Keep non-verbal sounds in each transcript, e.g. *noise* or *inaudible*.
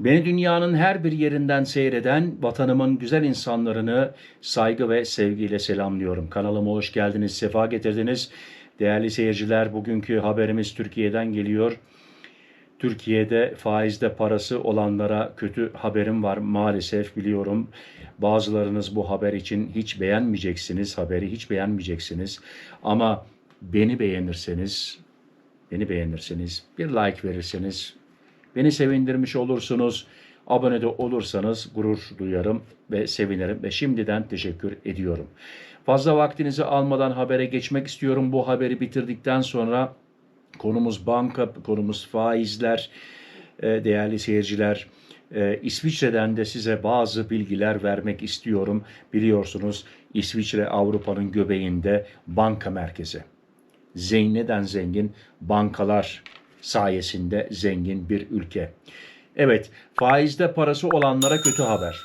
Beni dünyanın her bir yerinden seyreden vatanımın güzel insanlarını saygı ve sevgiyle selamlıyorum. Kanalıma hoş geldiniz, sefa getirdiniz. Değerli seyirciler, bugünkü haberimiz Türkiye'den geliyor. Türkiye'de faizde parası olanlara kötü haberim var maalesef biliyorum. Bazılarınız bu haber için hiç beğenmeyeceksiniz, haberi hiç beğenmeyeceksiniz. Ama beni beğenirseniz, beni beğenirseniz, bir like verirseniz Beni sevindirmiş olursunuz. Abone de olursanız gurur duyarım ve sevinirim ve şimdiden teşekkür ediyorum. Fazla vaktinizi almadan habere geçmek istiyorum. Bu haberi bitirdikten sonra konumuz banka, konumuz faizler, e, değerli seyirciler. E, İsviçre'den de size bazı bilgiler vermek istiyorum. Biliyorsunuz İsviçre Avrupa'nın göbeğinde banka merkezi. Zeyneden zengin bankalar sayesinde zengin bir ülke. Evet, faizde parası olanlara kötü haber.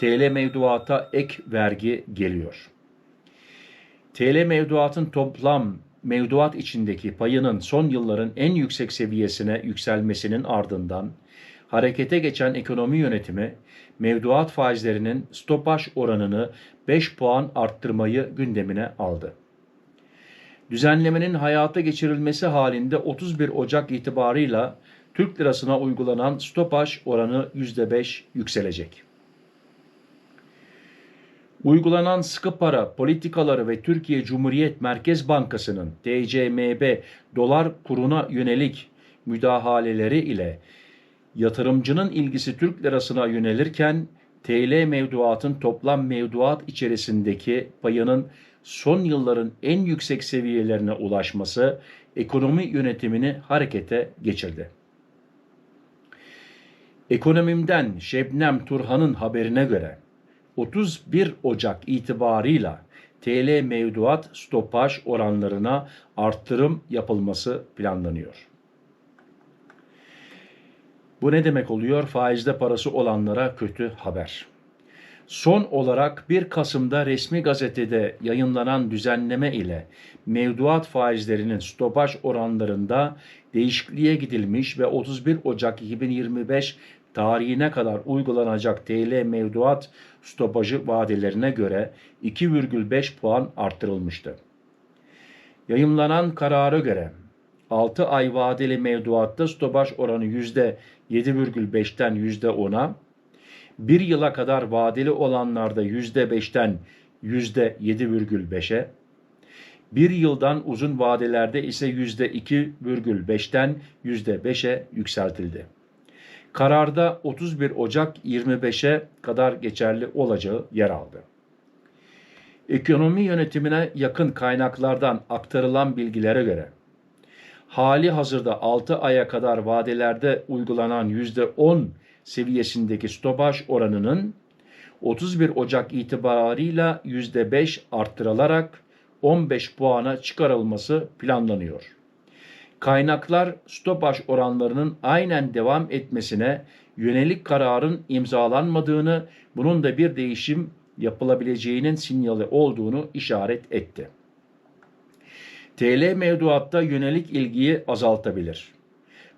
TL mevduata ek vergi geliyor. TL mevduatın toplam mevduat içindeki payının son yılların en yüksek seviyesine yükselmesinin ardından harekete geçen ekonomi yönetimi mevduat faizlerinin stopaj oranını 5 puan arttırmayı gündemine aldı. Düzenlemenin hayata geçirilmesi halinde 31 Ocak itibarıyla Türk lirasına uygulanan stopaj oranı %5 yükselecek. Uygulanan sıkı para politikaları ve Türkiye Cumhuriyet Merkez Bankası'nın TCMB dolar kuruna yönelik müdahaleleri ile yatırımcının ilgisi Türk lirasına yönelirken TL mevduatın toplam mevduat içerisindeki payının son yılların en yüksek seviyelerine ulaşması ekonomi yönetimini harekete geçirdi. Ekonomimden Şebnem Turhan'ın haberine göre 31 Ocak itibarıyla TL mevduat stopaj oranlarına arttırım yapılması planlanıyor. Bu ne demek oluyor? Faizde parası olanlara kötü haber. Son olarak 1 Kasım'da resmi gazetede yayınlanan düzenleme ile mevduat faizlerinin stopaj oranlarında değişikliğe gidilmiş ve 31 Ocak 2025 tarihine kadar uygulanacak TL mevduat stopajı vadelerine göre 2,5 puan arttırılmıştı. Yayımlanan karara göre 6 ay vadeli mevduatta stopaj oranı %7,5'ten %10'a, bir yıla kadar vadeli olanlarda %5'ten %7,5'e, bir yıldan uzun vadelerde ise %2,5'ten %5'e yükseltildi. Kararda 31 Ocak 25'e kadar geçerli olacağı yer aldı. Ekonomi yönetimine yakın kaynaklardan aktarılan bilgilere göre hali hazırda 6 aya kadar vadelerde uygulanan %10 seviyesindeki stopaj oranının 31 Ocak itibarıyla %5 arttırılarak 15 puana çıkarılması planlanıyor. Kaynaklar stopaj oranlarının aynen devam etmesine yönelik kararın imzalanmadığını, bunun da bir değişim yapılabileceğinin sinyali olduğunu işaret etti. TL mevduatta yönelik ilgiyi azaltabilir.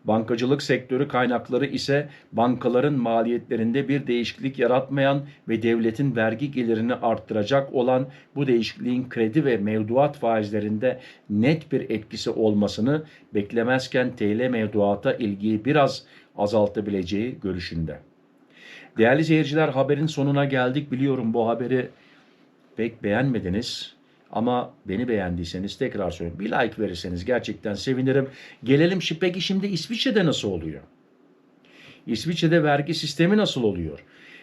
Bankacılık sektörü kaynakları ise bankaların maliyetlerinde bir değişiklik yaratmayan ve devletin vergi gelirini arttıracak olan bu değişikliğin kredi ve mevduat faizlerinde net bir etkisi olmasını beklemezken TL mevduata ilgiyi biraz azaltabileceği görüşünde. Değerli seyirciler haberin sonuna geldik. Biliyorum bu haberi pek beğenmediniz. Ama beni beğendiyseniz tekrar söyleyeyim. Bir like verirseniz gerçekten sevinirim. Gelelim şi- peki şimdi İsviçre'de nasıl oluyor? İsviçre'de vergi sistemi nasıl oluyor?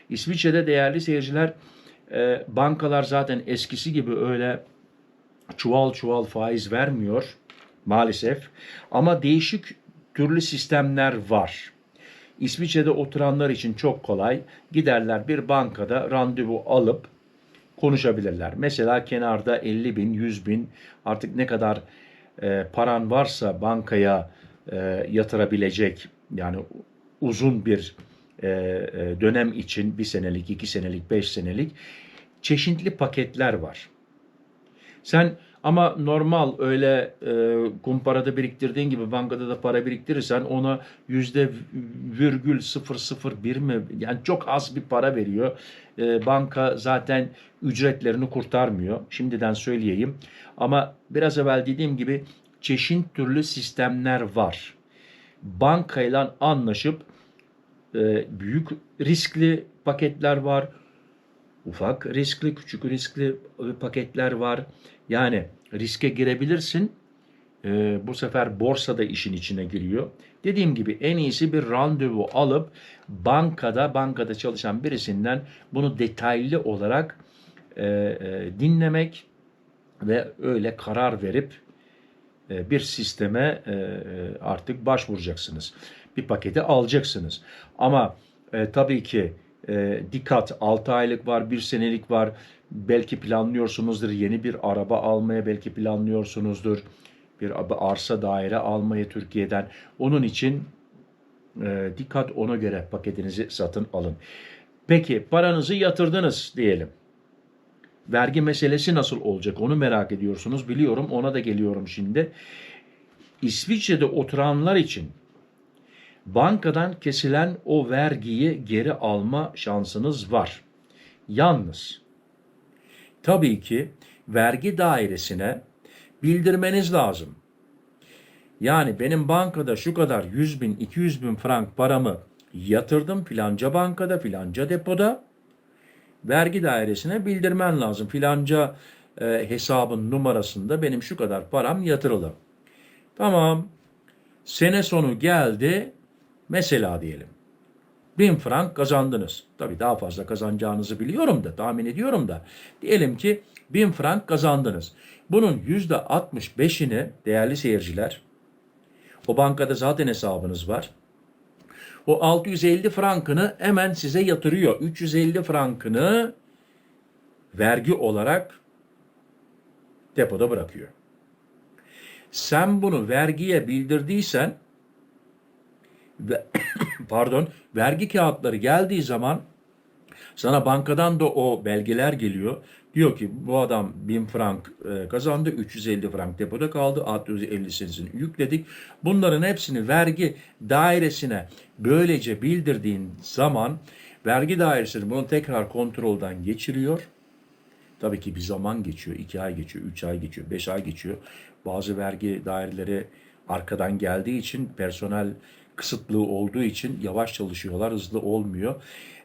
İsviçre'de değerli seyirciler e, bankalar zaten eskisi gibi öyle çuval çuval faiz vermiyor maalesef. Ama değişik türlü sistemler var. İsviçre'de oturanlar için çok kolay. Giderler bir bankada randevu alıp konuşabilirler. Mesela kenarda 50 bin, 100 bin artık ne kadar e, paran varsa bankaya e, yatırabilecek yani uzun bir e, e, dönem için bir senelik, iki senelik, beş senelik çeşitli paketler var. Sen Ama normal öyle e, kumparada biriktirdiğin gibi bankada da para biriktirirsen ona yüzde virgül 001 mi yani çok az bir para veriyor. E, banka zaten ücretlerini kurtarmıyor. Şimdiden söyleyeyim. Ama biraz evvel dediğim gibi çeşit türlü sistemler var. Bankayla anlaşıp e, büyük riskli paketler var. Ufak riskli, küçük riskli paketler var. Yani riske girebilirsin. E, bu sefer borsada işin içine giriyor. Dediğim gibi en iyisi bir randevu alıp bankada, bankada çalışan birisinden bunu detaylı olarak e, e, dinlemek ve öyle karar verip e, bir sisteme e, e, artık başvuracaksınız. Bir paketi alacaksınız. Ama e, tabii ki e, dikkat 6 aylık var, 1 senelik var. Belki planlıyorsunuzdur yeni bir araba almaya, belki planlıyorsunuzdur bir arsa daire almayı Türkiye'den. Onun için e, dikkat ona göre paketinizi satın alın. Peki paranızı yatırdınız diyelim. Vergi meselesi nasıl olacak onu merak ediyorsunuz. Biliyorum ona da geliyorum şimdi. İsviçre'de oturanlar için bankadan kesilen o vergiyi geri alma şansınız var. Yalnız tabii ki vergi dairesine bildirmeniz lazım. Yani benim bankada şu kadar 100 bin 200 bin frank paramı yatırdım filanca bankada filanca depoda vergi dairesine bildirmen lazım. Filanca e, hesabın numarasında benim şu kadar param yatırılı. Tamam. Sene sonu geldi. Mesela diyelim. Bin frank kazandınız. Tabii daha fazla kazanacağınızı biliyorum da tahmin ediyorum da. Diyelim ki bin frank kazandınız. Bunun yüzde 65'ini değerli seyirciler o bankada zaten hesabınız var. O 650 frankını hemen size yatırıyor. 350 frankını vergi olarak depoda bırakıyor. Sen bunu vergiye bildirdiysen ve *coughs* pardon vergi kağıtları geldiği zaman sana bankadan da o belgeler geliyor. Diyor ki bu adam 1000 frank e, kazandı, 350 frank depoda kaldı, 650'sini yükledik. Bunların hepsini vergi dairesine böylece bildirdiğin zaman vergi dairesi bunu tekrar kontrolden geçiriyor. Tabii ki bir zaman geçiyor, 2 ay geçiyor, 3 ay geçiyor, 5 ay geçiyor. Bazı vergi daireleri arkadan geldiği için personel kısıtlığı olduğu için yavaş çalışıyorlar, hızlı olmuyor.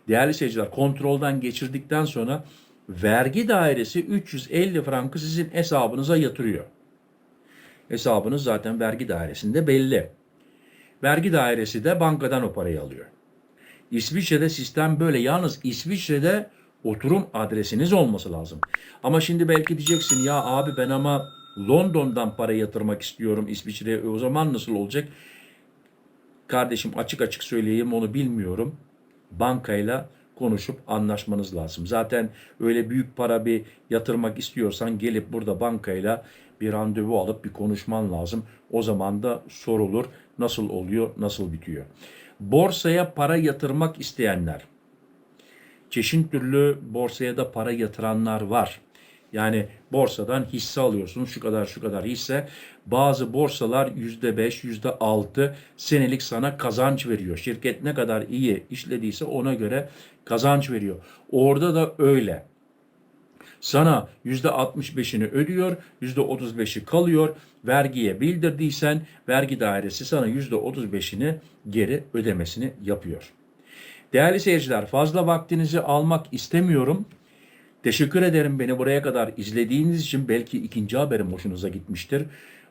Değerli seyirciler kontrolden geçirdikten sonra vergi dairesi 350 frankı sizin hesabınıza yatırıyor. Hesabınız zaten vergi dairesinde belli. Vergi dairesi de bankadan o parayı alıyor. İsviçre'de sistem böyle. Yalnız İsviçre'de oturum adresiniz olması lazım. Ama şimdi belki diyeceksin ya abi ben ama London'dan para yatırmak istiyorum İsviçre'ye. O zaman nasıl olacak? Kardeşim açık açık söyleyeyim onu bilmiyorum. Bankayla konuşup anlaşmanız lazım. Zaten öyle büyük para bir yatırmak istiyorsan gelip burada bankayla bir randevu alıp bir konuşman lazım. O zaman da sorulur nasıl oluyor, nasıl bitiyor. Borsaya para yatırmak isteyenler, çeşit türlü borsaya da para yatıranlar var. Yani borsadan hisse alıyorsunuz şu kadar şu kadar hisse. Bazı borsalar %5, %6 senelik sana kazanç veriyor. Şirket ne kadar iyi işlediyse ona göre kazanç veriyor. Orada da öyle. Sana %65'ini ödüyor, %35'i kalıyor. Vergiye bildirdiysen vergi dairesi sana %35'ini geri ödemesini yapıyor. Değerli seyirciler fazla vaktinizi almak istemiyorum. Teşekkür ederim beni buraya kadar izlediğiniz için. Belki ikinci haberim hoşunuza gitmiştir.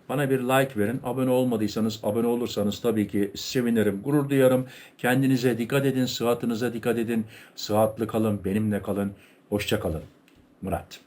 Bana bir like verin. Abone olmadıysanız, abone olursanız tabii ki sevinirim, gurur duyarım. Kendinize dikkat edin, sıhhatinize dikkat edin. Sıhhatli kalın, benimle kalın. Hoşça kalın. Murat.